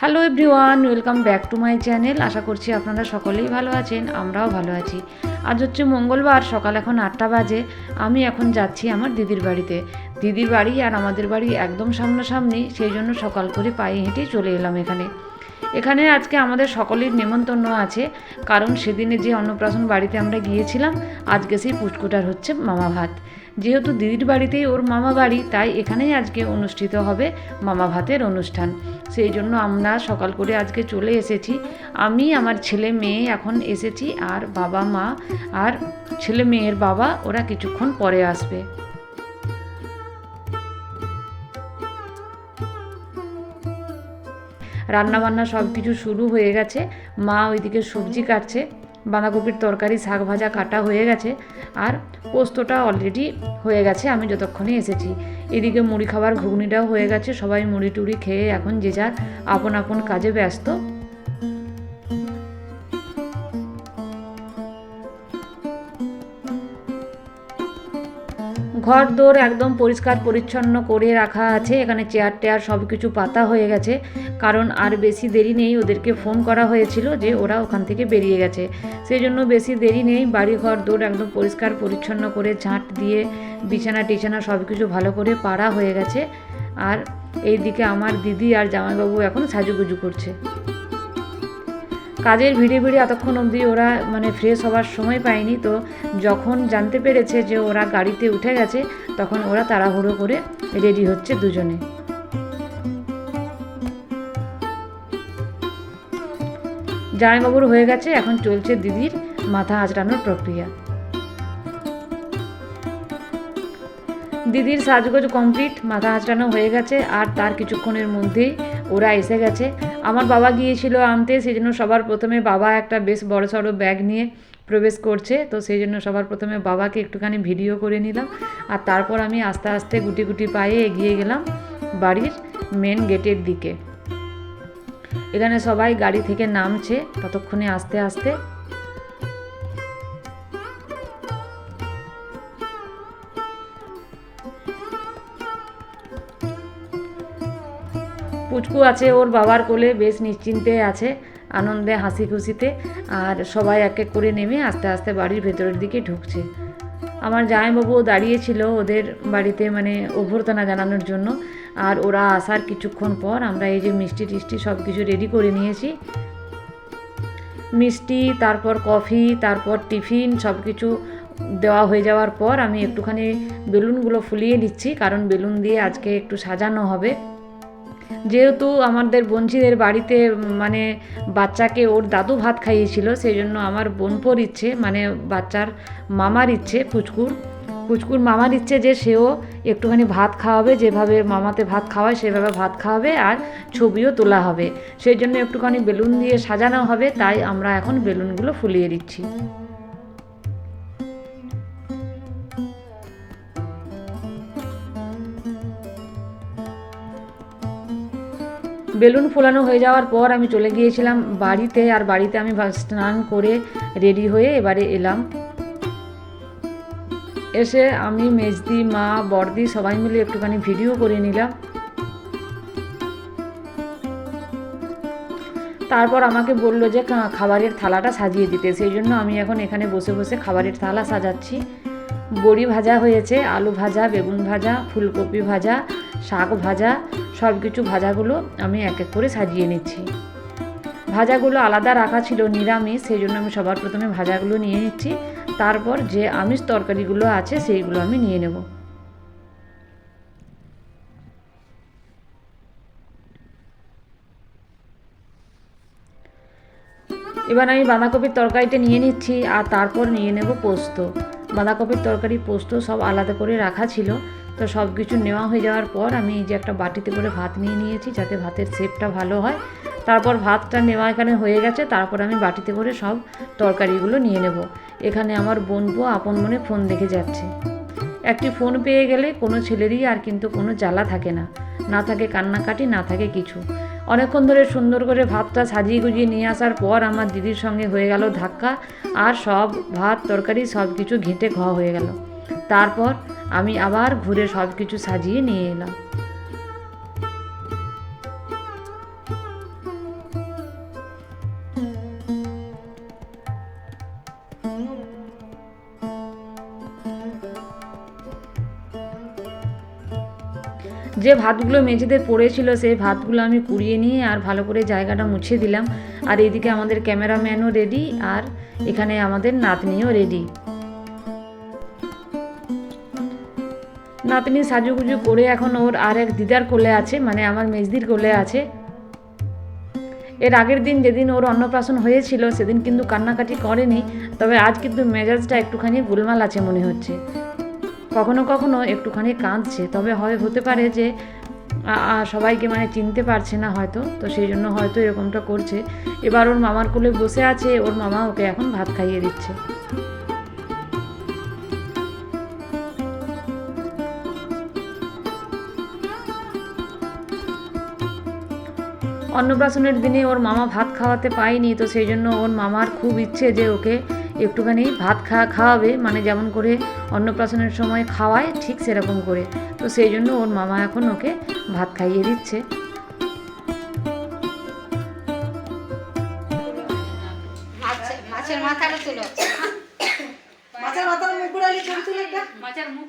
Hello everyone welcome back to my channel আশা করছি আপনারা সকলেই ভালো আছেন, আমরাও ভালো আছি। আজ হচ্ছে মঙ্গলবার, সকাল এখন আটটা বাজে। আমি এখন যাচ্ছি আমার দিদির বাড়িতে। দিদির বাড়ি আর আমাদের বাড়ি একদম সামনাসামনি, সেই জন্য সকাল করে পায়ে হেঁটে চলে এলাম এখানে। এখানে আজকে আমাদের সকলের নেমন্তন্ন আছে, কারণ সেদিনে যে অন্নপ্রাশন বাড়িতে আমরা গিয়েছিলাম, আজকে সেই পুচকুটার হচ্ছে মামা ভাত যেহেতু দিদির বাড়িতেই ওর মামা বাড়ি, তাই এখানেই আজকে অনুষ্ঠিত হবে মামা ভাতের অনুষ্ঠান। সেই জন্য আমরা সকাল করে আজকে চলে এসেছি। আমি, আমার ছেলে মেয়ে এখন এসেছি, আর বাবা মা, আর ছেলে মেয়ের বাবা, ওরা কিছুক্ষণ পরে আসবে। রান্নাবান্না সব কিছু শুরু হয়ে গেছে। মা ওইদিকে সবজি কাটছে, বাঁধাকপির তরকারি, শাক ভাজা কাটা হয়ে গেছে। আর পোস্তটা অলরেডি হয়ে গেছে, আমি যতক্ষণে এসেছি। এদিকে মুড়ি খাবার ঘুগনিটাও হয়ে গেছে, সবাই মুড়ি টুড়ি খেয়ে এখন যে যার আপন আপন কাজে ব্যস্ত। ঘর দোর একদম পরিষ্কার পরিচ্ছন্ন করে রাখা আছে। এখানে চেয়ার টেয়ার সব কিছু পাতা হয়ে গেছে। কারণ আর বেশি দেরি নেই, ওদেরকে ফোন করা হয়েছিল যে ওরা ওখান থেকে বেরিয়ে গেছে। সেই জন্য বেশি দেরি নেই, বাড়ি ঘর দোর একদম পরিষ্কার পরিচ্ছন্ন করে ঝাঁট দিয়ে বিছানা টিছানা সব কিছু ভালো করে পাড়া হয়ে গেছে। আর এইদিকে আমার দিদি আর জামাইবাবু এখন সাজুগুজু করছে। কাজের ভিড়ে ভিড়ে এতক্ষণ অবধি ওরা মানে ফ্রেশ হওয়ার সময় পায়নি। তো যখন জানতে পেরেছে যে ওরা গাড়িতে উঠে গেছে, তখন ওরা তাড়াহুড়ো করে রেডি হচ্ছে দুজনে। জামাইবাবুর হয়ে গেছে, এখন চলছে দিদির মাথা আঁচড়ানোর প্রক্রিয়া। দিদির সাজগোজ কমপ্লিট মাথা আঁচড়ানো হয়ে গেছে, আর তার কিছুক্ষণের মধ্যেই ওরা এসে গেছে। আমার বাবা গিয়েছিল আনতে সেই জন্য সবার প্রথমে বাবা একটা বেশ বড় সড়ো ব্যাগ নিয়ে প্রবেশ করছে। তো সেই জন্য সবার প্রথমে বাবাকে একটুখানি ভিডিও করে নিলাম। আর তারপর আমি আস্তে আস্তে গুটি গুটি পায়ে এগিয়ে গেলাম বাড়ির মেন গেটের দিকে। এখানে সবাই গাড়ি থেকে নামছে, ততক্ষণে আস্তে আস্তে পুচকু আছে, ওর বাবার কোলে বেশ নিশ্চিন্তে আছে, আনন্দে হাসি খুশিতে আর সবাই এক এক করে নেমে আস্তে আস্তে বাড়ির ভেতরের দিকে ঢুকছে। আমার জামাইবাবুও দাঁড়িয়েছিল ওদের বাড়িতে মানে অভ্যর্থনা জানানোর জন্য, আর ওরা আসার কিছুক্ষণ পর আমরা এই যে মিষ্টি টিষ্টি সব কিছু রেডি করে নিয়েছি। মিষ্টি, তারপর কফি, তারপর টিফিন, সব কিছু দেওয়া হয়ে যাওয়ার পর আমি একটুখানি বেলুনগুলো ফুলিয়ে নিচ্ছি, কারণ বেলুন দিয়ে আজকে একটু সাজানো হবে। যেহেতু আমাদের বঞ্চিদের বাড়িতে মানে বাচ্চাকে ওর দাদু ভাত খাইয়েছিল সেই জন্য আমার বোনপোর ইচ্ছে মানে বাচ্চার মামার ইচ্ছে, পুচকুর। পুচকুর মামার ইচ্ছে যে সেও একটুখানি ভাত খাওয়াবে, যেভাবে মামাতে ভাত খাওয়ায় সেভাবে ভাত খাওয়াবে আর ছবিও তোলা হবে। সেই জন্য একটুখানি বেলুন দিয়ে সাজানো হবে, তাই আমরা এখন বেলুনগুলো ফুলিয়ে দিচ্ছি। বেলুন ফোলানো হয়ে যাওয়ার পর আমি চলে গিয়েছিলাম বাড়িতে আর বাড়িতে আমি স্নান করে রেডি হয়ে এবারে এলাম। এসে আমি মেজদি, মা, বড়দি সবাই মিলে একটুখানি ভিডিও করে নিলাম। তারপর আমাকে বলল যে খাবারের থালাটা সাজিয়ে দিতে। সেই জন্য আমি এখন এখানে বসে বসে খাবারের থালা সাজাচ্ছি। বড়ি ভাজা হয়েছে, আলু ভাজা, বেগুন ভাজা, ফুলকপি ভাজা, শাক ভাজা সব কিছু ভাজাগুলো আমি এক এক করে সাজিয়ে নিচ্ছি। ভাজাগুলো আলাদা রাখা ছিল নিরামিষ সেই জন্য আমি সবার প্রথমে ভাজাগুলো নিয়ে নিচ্ছি। তারপর যে আমিষ তরকারিগুলো আছে সেইগুলো আমি নিয়ে নেব। এবার আমি বাঁধাকপির তরকারিটা নিয়ে নিচ্ছি আর তারপর নিয়ে নেব পোস্ত। বাঁধাকপির তরকারি, পোস্ত সব আলাদা করে রাখা ছিল। তো সব কিছু নেওয়া হয়ে যাওয়ার পর আমি এই যে একটা বাটিতে করে ভাত নিয়ে নিয়েছি যাতে ভাতের শেপটা ভালো হয়। তারপর ভাতটা নেওয়া এখানে হয়ে গেছে, তারপর আমি বাটিতে করে সব তরকারিগুলো নিয়ে নেব। এখানে আমার বোন বোনপো আপন মনে ফোন দেখে যাচ্ছে। একটি ফোন পেয়ে গেলে কোনো ছেলেরই আর কিন্তু কোনো জ্বালা থাকে না। না থাকে কান্নাকাটি, না থাকে কিছু। অনেকক্ষণ ধরে সুন্দর করে ভাতটা সাজিয়ে গুজিয়ে নিয়ে আসার পর আমার দিদির সঙ্গে হয়ে গেল ধাক্কা আর সব ভাত, তরকারি, সব কিছু ঘেঁটে খাওয়া হয়ে গেল। তারপর আমি আবার ঘুরে সব কিছু সাজিয়ে নিয়ে এলাম। যে ভাতগুলো মেঝেতে পড়েছিল সেই ভাতগুলো আমি কুড়িয়ে নিয়ে আর ভালো করে জায়গাটা মুছে দিলাম। আর এদিকে আমাদের ক্যামেরাম্যানও রেডি আর এখানে আমাদের নাতনিও রেডি। নাতনি সাজুগুজু করে এখন ওর আর এক দিদার কোলে আছে মানে আমার মেজদির কোলে আছে। এর আগের দিন যেদিন ওর অন্নপ্রাশন হয়েছিল, সেদিন কিন্তু কান্নাকাটি করেনি, তবে আজ কিন্তু মেজাজটা একটুখানি গোলমাল আছে মনে হচ্ছে। কখনো কখনো একটুখানি কাঁদছে। তবে হয়, হতে পারে যে সবাইকে মানে চিনতে পারছে না হয়তো, তো সেই জন্য হয়তো এরকমটা করছে। এবার ওর মামার কোলে বসে আছে, ওর মামা ওকে এখন ভাত খাইয়ে দিচ্ছে। অন্নপ্রাশনের দিনে ওর মামা ভাত খাওয়াতে পায়নি, তো সেই জন্য ওর মামার খুব ইচ্ছে যে ওকে একটুখানি ভাত খা খাওয়াবে মানে যেমন করে অন্নপ্রাশনের সময় খাওয়ায় ঠিক সেরকম করে তো সেই জন্য ওর মামা এখন ওকে ভাত খাইয়ে দিচ্ছে মাছের মাথাটা তুলো মাছের মাথার মুখ ঘুরালি ছবি তুলে একটা মাছের মুখ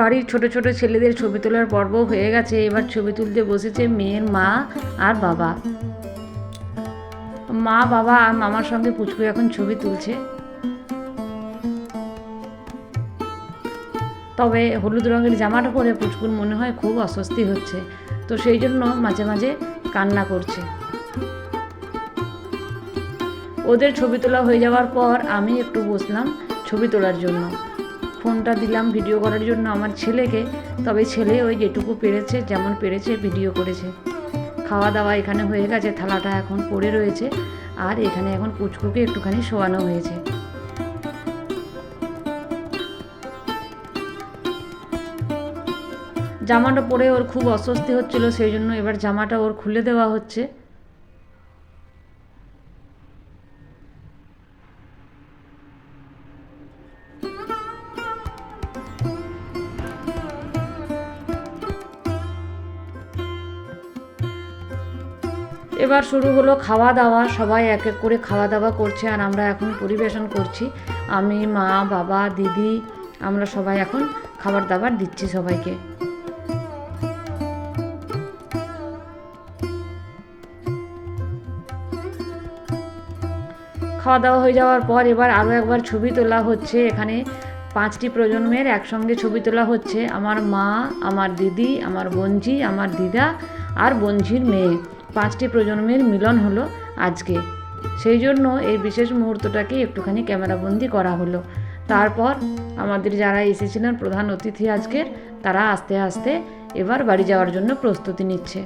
বাড়ির ছোট ছোট ছেলেদের ছবি তোলার পর্ব হয়ে গেছে। এবার ছবি তুলতে বসেছে মেয়ের মা আর বাবা। মা, বাবা আর মামার সঙ্গে পুচকু এখন ছবি তুলছে। তবে হলুদ রঙের জামাটা পরে পুচকুর মনে হয় খুব অস্বস্তি হচ্ছে। তো সেই জন্য মাঝে মাঝে কান্না করছে। ওদের ছবি তোলা হয়ে যাওয়ার পর আমি একটু বসলাম ছবি তোলার জন্য। ফোনটা দিলাম ভিডিও করার জন্য আমার ছেলেকে, তবে ছেলে ওই যেটুকু পেরেছে, যেমন পেরেছে ভিডিও করেছে। খাওয়া দাওয়া এখানে হয়ে গেছে, থালাটা এখন পড়ে রয়েছে, আর এখানে এখন পুচকুকে একটুখানি শোয়ানো হয়েছে। জামাটা পরে ওর খুব অস্বস্তি হচ্ছিল, সেই জন্য এবার জামাটা ওর খুলে দেওয়া হচ্ছে। এবার শুরু হলো খাওয়া দাওয়া সবাই এক এক করে খাওয়া দাওয়া করছে আর আমরা এখন পরিবেশন করছি। আমি, মা, বাবা, দিদি, আমরা সবাই এখন খাবার দাবার দিচ্ছি সবাইকে। খাওয়া দাওয়া হয়ে যাওয়ার পর এবার আরও একবার ছবি তোলা হচ্ছে। এখানে পাঁচটি প্রজন্মের একসঙ্গে ছবি তোলা হচ্ছে। আমার মা, আমার দিদি, আমার বোনঝি আমার দিদা আর বঞ্জির মেয়ে। পাঁচটি প্রজন্মের মিলন হলো আজকে। সেই জন্য এই বিশেষ মুহূর্তটাকে একটুখানি ক্যামেরাবন্দি করা হলো। তারপর আমাদের যারা এসেছিলেন প্রধান অতিথি আজকের, তারা আস্তে আস্তে এবার বাড়ি যাওয়ার জন্য প্রস্তুতি নিচ্ছে।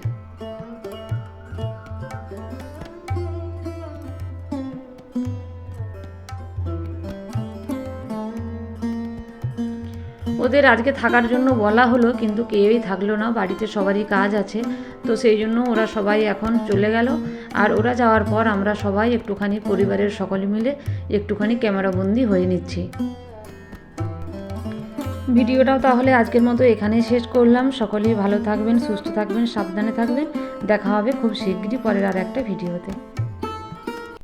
ওদের আজকে থাকার জন্য বলা হলো, কিন্তু কেউই থাকল না, বাড়িতে সবারই কাজ আছে। তো সেই জন্য ওরা সবাই এখন চলে গেল। আর ওরা যাওয়ার পর আমরা সবাই একটুখানি পরিবারের সকলে মিলে একটুখানি ক্যামেরাবন্দি হয়ে নিচ্ছি। ভিডিওটাও তাহলে আজকের মতো এখানেই শেষ করলাম। সকলেই ভালো থাকবেন, সুস্থ থাকবেন, সাবধানে থাকবেন। দেখা হবে খুব শীঘ্রই পরের আর একটা ভিডিওতে।